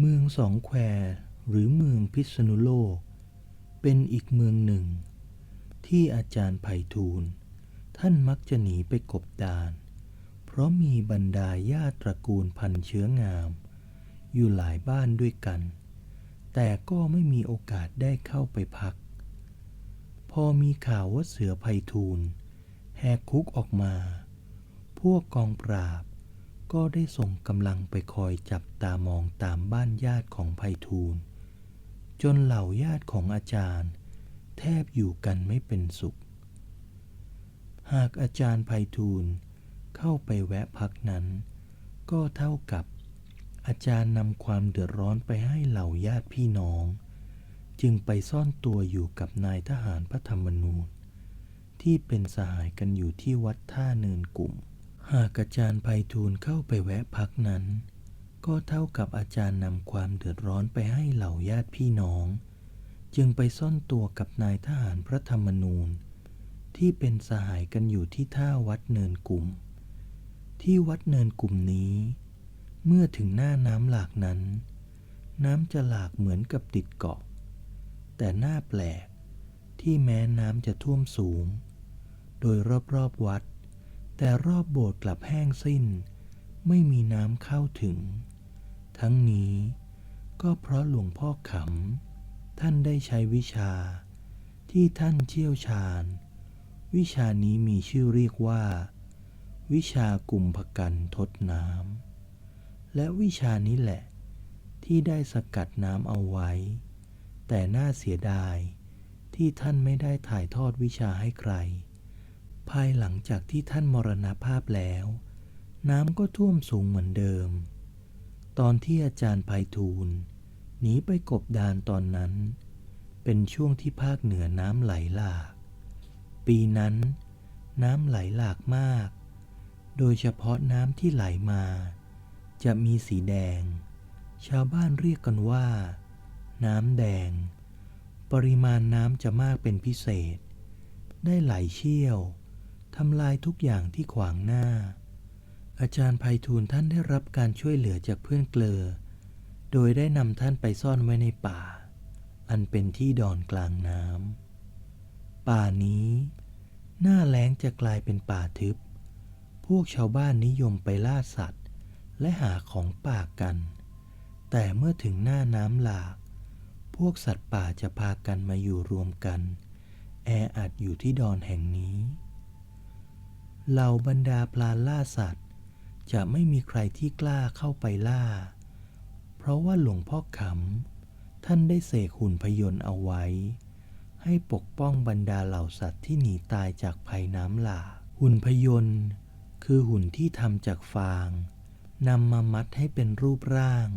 เมืองสองแควหรือเมืองพิษณุโลก เป็นอีกเมืองหนึ่ง ที่อาจารย์ไผ่ทูลท่านมักจะหนีไปกบดาน เพราะมีบรรดาญาติตระกูลพันเชื้องาม อยู่หลายบ้านด้วยกัน แต่ก็ไม่มีโอกาสได้เข้าไปพัก พอมีข่าวว่าเสือไพฑูรย์แหกคุกออกมา พวกกองปราบ ก็ได้ส่งกำลังไปคอยจับตามองตามบ้านญาติของไพฑูรย์จนเหล่าญาติของอาจารย์ แทบอยู่กันไม่เป็นสุข หากอาจารย์ไพฑูรย์เข้าไปแวะพักนั้น ก็เท่ากับอาจารย์นำความเดือดร้อนไปให้เหล่าญาติพี่น้อง จึงไปซ่อนตัวอยู่กับนายทหารพระธรรมนูญ ที่เป็นสหายกันอยู่ที่วัดท่าเนินกลุ่ม หากอาจารย์ไพฑูรย์เข้าไปแวะพักนั้น ก็เท่ากับอาจารย์นำความเดือดร้อนไปให้เหล่าญาติพี่น้อง จึงไปซ่อนตัวกับนายทหารพระธรรมนูญ ที่เป็นสหายกันอยู่ที่ท่าวัดเนินกลุ่ม ที่วัดเนินกลุ่มนี้ เมื่อถึงหน้าน้ำหลากนั้น น้ำจะหลากเหมือนกับติดเกาะ แต่หน้าแปลกที่แม้น้ำจะท่วมสูง โดยรอบๆวัด แต่รอบโบสถ์กลับแห้งสิ้น ไม่มีน้ำเข้าถึง ทั้งนี้ก็เพราะหลวงพ่อขำ ท่านได้ใช้วิชาที่ท่านเชี่ยวชาญ วิชานี้มีชื่อเรียกว่า วิชากุมภกันทดน้ำและวิชานี้แหละ ที่ได้สกัดน้ำเอาไว้ แต่น่าเสียดายที่ท่านไม่ได้ถ่ายทอดวิชาให้ใคร ภายหลังจากที่ท่านมรณภาพแล้ว น้ำก็ท่วมสูงเหมือนเดิม ตอนที่อาจารย์ไพฑูรย์หนีไปกบดานตอนนั้น เป็นช่วงที่ภาคเหนือน้ำไหลหลาก ปีนั้นน้ำไหลหลากมาก โดยเฉพาะน้ำที่ไหลมา จะมีสีแดง ชาวบ้านเรียกกันว่า น้ำแดง ปริมาณน้ำจะมากเป็นพิเศษ ได้ไหลเชี่ยว ทำลายทุกอย่างที่ขวางหน้า อาจารย์ไพฑูรย์ท่านได้รับการช่วยเหลือจากเพื่อนเกลอ โดยได้นำท่านไปซ่อนไว้ในป่า อันเป็นที่ดอนกลางน้ำ ป่านี้ หน้าแล้งจะกลายเป็นป่าทึบ พวกชาวบ้านนิยมไปล่าสัตว์ และหาของป่ากัน แต่เมื่อถึงหน้าน้ำหลาก พวกสัตว์ป่าจะพากันมาอยู่รวมกัน แออัดอยู่ที่ดอนแห่งนี้ เหล่าบรรดาพลานล่าสัตว์ จะไม่มีใครที่กล้าเข้าไปล่า เพราะว่าหลวงพ่อขำท่านได้เสกหุ่นพยนต์เอาไว้ ให้ปกป้องบรรดาเหล่าสัตว์ที่หนีตายจากภัยน้ำหลากหุ่นพยนต์คือหุ่นที่ทำจากฟางนำมามัดให้เป็นรูปร่าง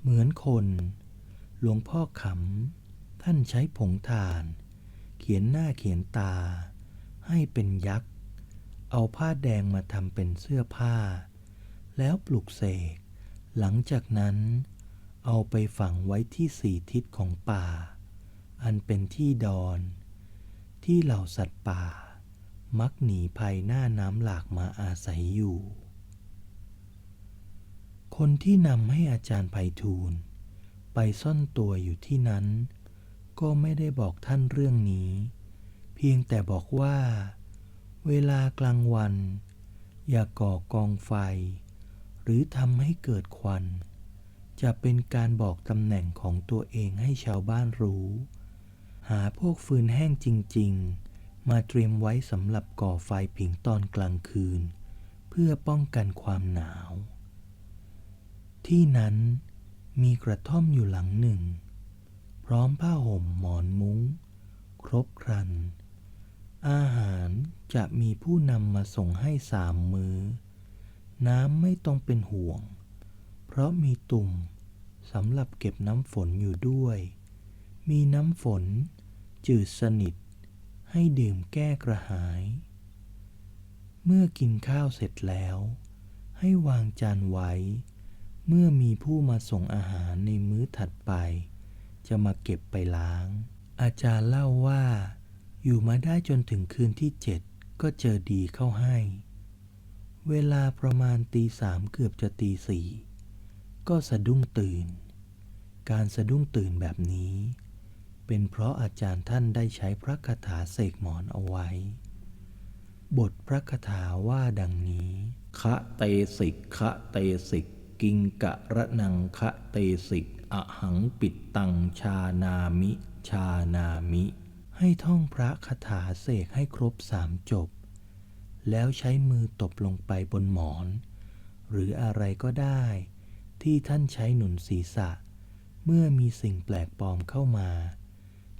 เหมือนคน หลวงพ่อขำท่านใช้ผงถ่าน เขียนหน้าเขียนตา ให้เป็นยักษ์ เอาผ้าแดงมาทำเป็นเสื้อผ้า แล้วปลุกเสก หลังจากนั้น เอาไปฝังไว้ที่สี่ทิศของป่า อันเป็นที่ดอน ที่เหล่าสัตว์ป่า มักหนีภัยหน้าน้ำหลากมาอาศัยอยู่ คนที่นำให้อาจารย์ไพฑูรย์ไปซ่อนตัวอยู่ที่นั้น ก็ไม่ได้บอกท่านเรื่องนี้ เพียงแต่บอกว่า เวลากลางวัน อย่าก่อกองไฟ หรือทำให้เกิดควัน จะเป็นการบอกตำแหน่งของตัวเองให้ชาวบ้านรู้ หาพวกฟืนแห้งจริง ๆ มาเตรียมไว้สำหรับก่อไฟผิงตอนกลางคืน เพื่อป้องกันความหนาว ที่นั้นมีกระท่อมอยู่หลังหนึ่ง พร้อมผ้าห่มหมอนมุง้ง ครบครัน อาหารจะมีผู้นำมาส่งให้สามมือ น้ำไม่ต้องเป็นห่วง เพราะมีตุ่มสำหรับเก็บน้ำฝนอยู่ด้วย มีน้ำฝน จืดสนิท ให้ดื่มแก้กระหาย เมื่อกินข้าวเสร็จแล้ว ให้วางจานไว้ เมื่อมีผู้มาส่งอาหารในมื้อถัดไป จะมาเก็บไปล้าง อาจารย์เล่าว่า อยู่มาได้จนถึงคืนที่เจ็ดก็เจอดีเข้าให้ เวลาประมาณตีสามเกือบจะตีสี่ก็สะดุ้งตื่น การสะดุ้งตื่นแบบนี้ เป็นเพราะอาจารย์ท่านได้ใช้พระคาถาเสกหมอนเอาไว้ บทพระคาถาว่าดังนี้ คะเตสิกคะเตสิก กิงกะระนังคะเตสิก อหังปิดตังชานามิ ชานามิ ให้ท่องพระคาถาเสกให้ครบสามจบ แล้วใช้มือตบลงไปบนหมอน หรืออะไรก็ได้ ที่ท่านใช้หนุนศีรษะ เมื่อมีสิ่งแปลกปลอมเข้ามา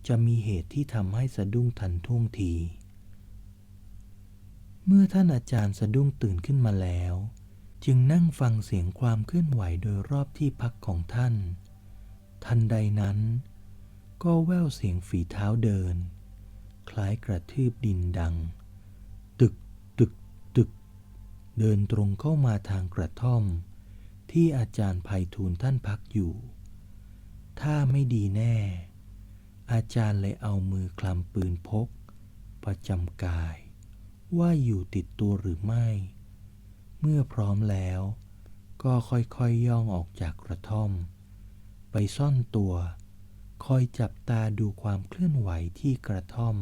จะมีเหตุที่ทำให้สะดุ้งทันท่วงที เมื่อท่านอาจารย์สะดุ้งตื่นขึ้นมาแล้ว จึงนั่งฟังเสียงความเคลื่อนไหวโดยรอบที่พักของท่าน ทันใดนั้น ก็แว่วเสียงฝีเท้าเดิน คล้ายกระทืบดินดัง ตึกตึกตึก เดินตรงเข้ามาทางกระท่อม ที่อาจารย์ไพฑูรย์ท่านพักอยู่ ถ้าไม่ดีแน่ อาจารย์เลยเอามือคลำปืนพก ประจำกาย ว่าอยู่ติดตัวหรือไม่ เมื่อพร้อมแล้ว ก็ค่อยๆย่องออกจากกระท่อม ไปซ่อนตัว คอยจับตาดูความเคลื่อนไหวที่กระท่อม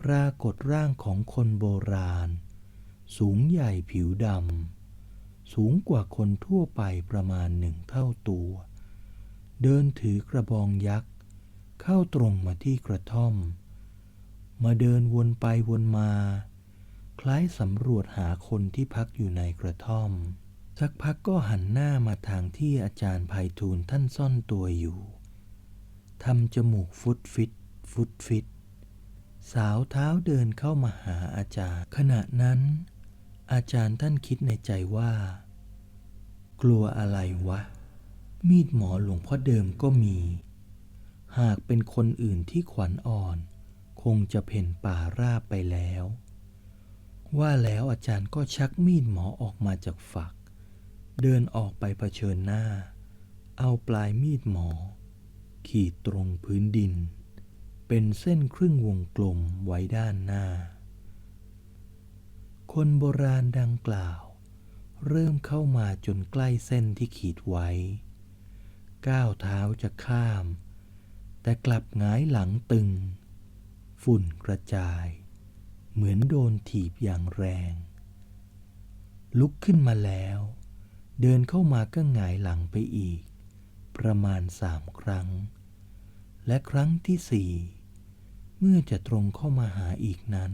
ปรากฏร่างของคนโบราณ สูงใหญ่ผิวดำ สูงกว่าคนทั่วไปประมาณหนึ่งเท่าตัว เดินถือกระบองยักษ์ เข้าตรงมาที่กระท่อม มาเดินวนไปวนมา คล้ายสำรวจหาคนที่พักอยู่ในกระท่อม สักพักก็หันหน้ามาทางที่อาจารย์ไพฑูรย์ท่านซ่อนตัวอยู่ทำจมูกฟุดฟิต ฟุดฟิต สาวเท้าเดินเข้ามาหาอาจารย์ ขณะนั้น อาจารย์ท่านคิดในใจว่า กลัวอะไรวะ มีดหมอหลวงพ่อเดิมก็มี หากเป็นคนอื่นที่ขวัญอ่อน คงจะเพ่นป่าราบไปแล้ว ว่าแล้วอาจารย์ก็ชักมีดหมอออกมาจากฝัก เดินออกไปเผชิญหน้า เอาปลายมีดหมอ ขีดตรงพื้นดิน เป็นเส้นครึ่งวงกลมไว้ด้านหน้า คนโบราณดังกล่าว เริ่มเข้ามาจนใกล้เส้นที่ขีดไว้ ก้าวเท้าจะข้าม แต่กลับหงายหลังตึง ฝุ่นกระจาย เหมือนโดนถีบอย่างแรง ลุกขึ้นมาแล้ว เดินเข้ามาก็หงายหลังไปอีก ประมาณสามครั้ง และครั้งที่สี่เมื่อจะตรงเข้ามาหาอีกนั้น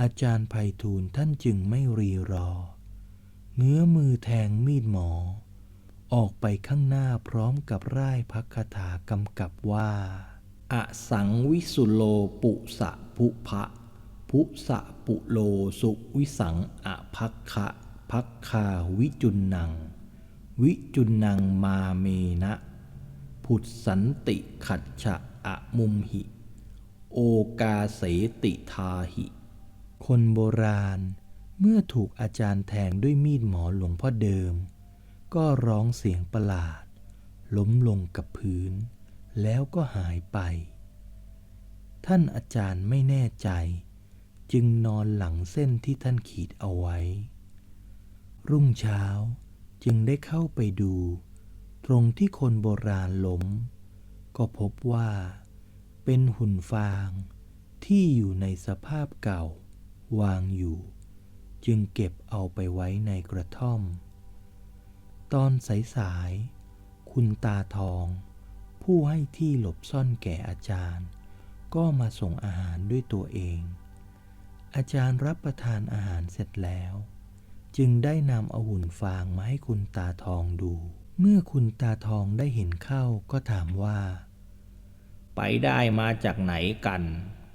อาจารย์ไพฑูรย์ท่านจึงไม่รีรอ เงื้อมือแทงมีดหมอ ออกไปข้างหน้าพร้อมกับร่ายพักคาถากำกับว่าอสังวิสุโลปุสะภุพะพุสะปุโลสุวิสังอภัคคะ พักคาวิจุนนัง วิจุนนังมาเมนะ ผุดสันติขัดฉะอะมุมหิ โอกาเสติทาหิ คนโบราณเมื่อถูกอาจารย์แทงด้วยมีดหมอหลวงพ่อเดิม ก็ร้องเสียงประหลาด ล้มลงกับพื้น แล้วก็หายไป ท่านอาจารย์ไม่แน่ใจ จึงนอนหลังเส้นที่ท่านขีดเอาไว้ รุ่งเช้าจึงได้เข้าไปดู ตรงที่คนโบราณล้ม ก็พบว่า เป็นหุ่นฟางที่อยู่ในสภาพเก่า วางอยู่ จึงเก็บเอาไปไว้ในกระท่อม ตอนสายๆคุณตาทอง ผู้ให้ที่หลบซ่อนแก่อาจารย์ ก็มาส่งอาหารด้วยตัวเอง อาจารย์รับประทานอาหารเสร็จแล้ว จึงได้นำเอาหุ่นฟางมาให้คุณตาทองดู เมื่อคุณตาทองได้เห็นเข้าก็ถามว่า ไปได้มาจากไหนกัน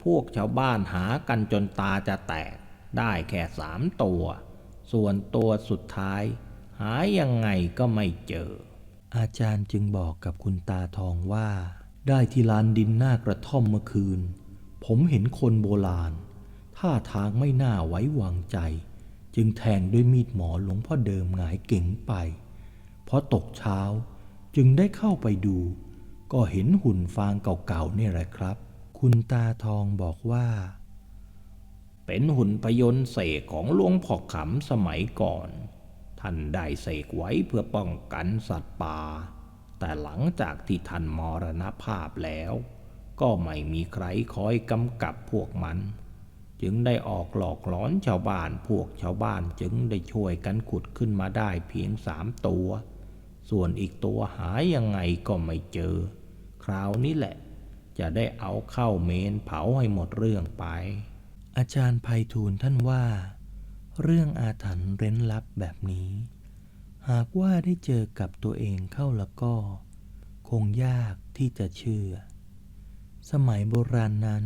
พวกชาวบ้านหากันจนตาจะแตก ได้แค่สามตัว ส่วนตัวสุดท้าย หายังไงก็ไม่เจอ อาจารย์จึงบอกกับคุณตาทองว่า ได้ที่ลานดินหน้ากระท่อมเมื่อคืน ผมเห็นคนโบราณท่าทางไม่น่าไว้วางใจ จึงแทงด้วยมีดหมอหลวงพ่อเดิมหงายเก่งไป เพอตกเช้าจึงได้เข้าไปดู ก็เห็นหุ่นฟางเก่าๆนี่แหละครับ คุณตาทองบอกว่า เป็นหุ่นพยนต์เสกของหลวงพ่อขำสมัยก่อน ท่านได้เสกไว้เพื่อป้องกันสัตว์ป่า แต่หลังจากที่ท่านมรณภาพแล้ว ก็ไม่มีใครคอยกำกับพวกมัน จึงได้ออกหลอกหลอนชาวบ้านพวกชาวบ้านจึงได้ช่วยกันขุดขึ้นมาได้เพียงสามตัว ส่วนอีกตัวหายยังไงก็ไม่เจอ คราวนี้แหละ จะได้เอาเข้าเมนเผาให้หมดเรื่องไป อาจารย์ไพฑูรย์ท่านว่า เรื่องอาถรรพ์เร้นลับแบบนี้ หากว่าได้เจอกับตัวเองเข้าแล้วก็ คงยากที่จะเชื่อ สมัยโบราณนั้น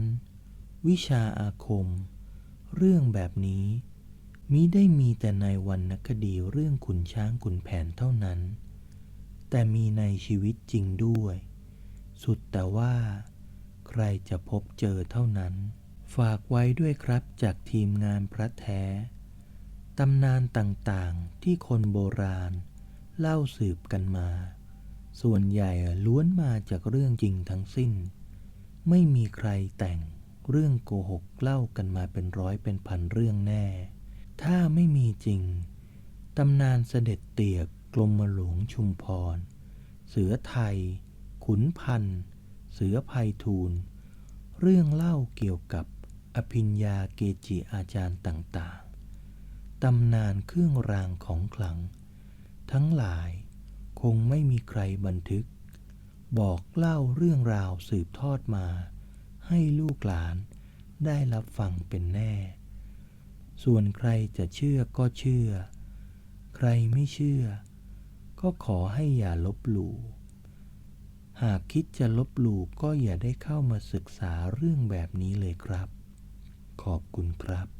วิชาอาคม เรื่องแบบนี้มิได้มีแต่ในวรรณคดีเรื่องขุนช้างขุนแผนเท่านั้น แต่มีในชีวิตจริงด้วย สุดแต่ว่า ใครจะพบเจอเท่านั้น ฝากไว้ด้วยครับจากทีมงานพระแท้ ตำนานต่างๆที่คนโบราณ เล่าสืบกันมา ส่วนใหญ่ล้วนมาจากเรื่องจริงทั้งสิ้น ไม่มีใครแต่ง เรื่องโกหกเล่ากันมาเป็นร้อยเป็นพันเรื่องแน่ ถ้าไม่มีจริง ตำนานเสด็จเตี่ยกรมหลวงชุมพร เสือไทย ขุนพันธ์เสือภัยทูล เรื่องเล่าเกี่ยวกับอภิญญาเกจิอาจารย์ต่างๆ ตำนานเครื่องรางของขลัง ทั้งหลายคงไม่มีใครบันทึก บอกเล่าเรื่องราวสืบทอดมา ให้ลูกหลานได้รับฟังเป็นแน่ ส่วนใครจะเชื่อก็เชื่อ ใครไม่เชื่อ ก็ขอให้อย่าลบหลู่ หากคิดจะลบหลู่ก็อย่าได้เข้ามาศึกษาเรื่องแบบนี้เลยครับ ขอบคุณครับ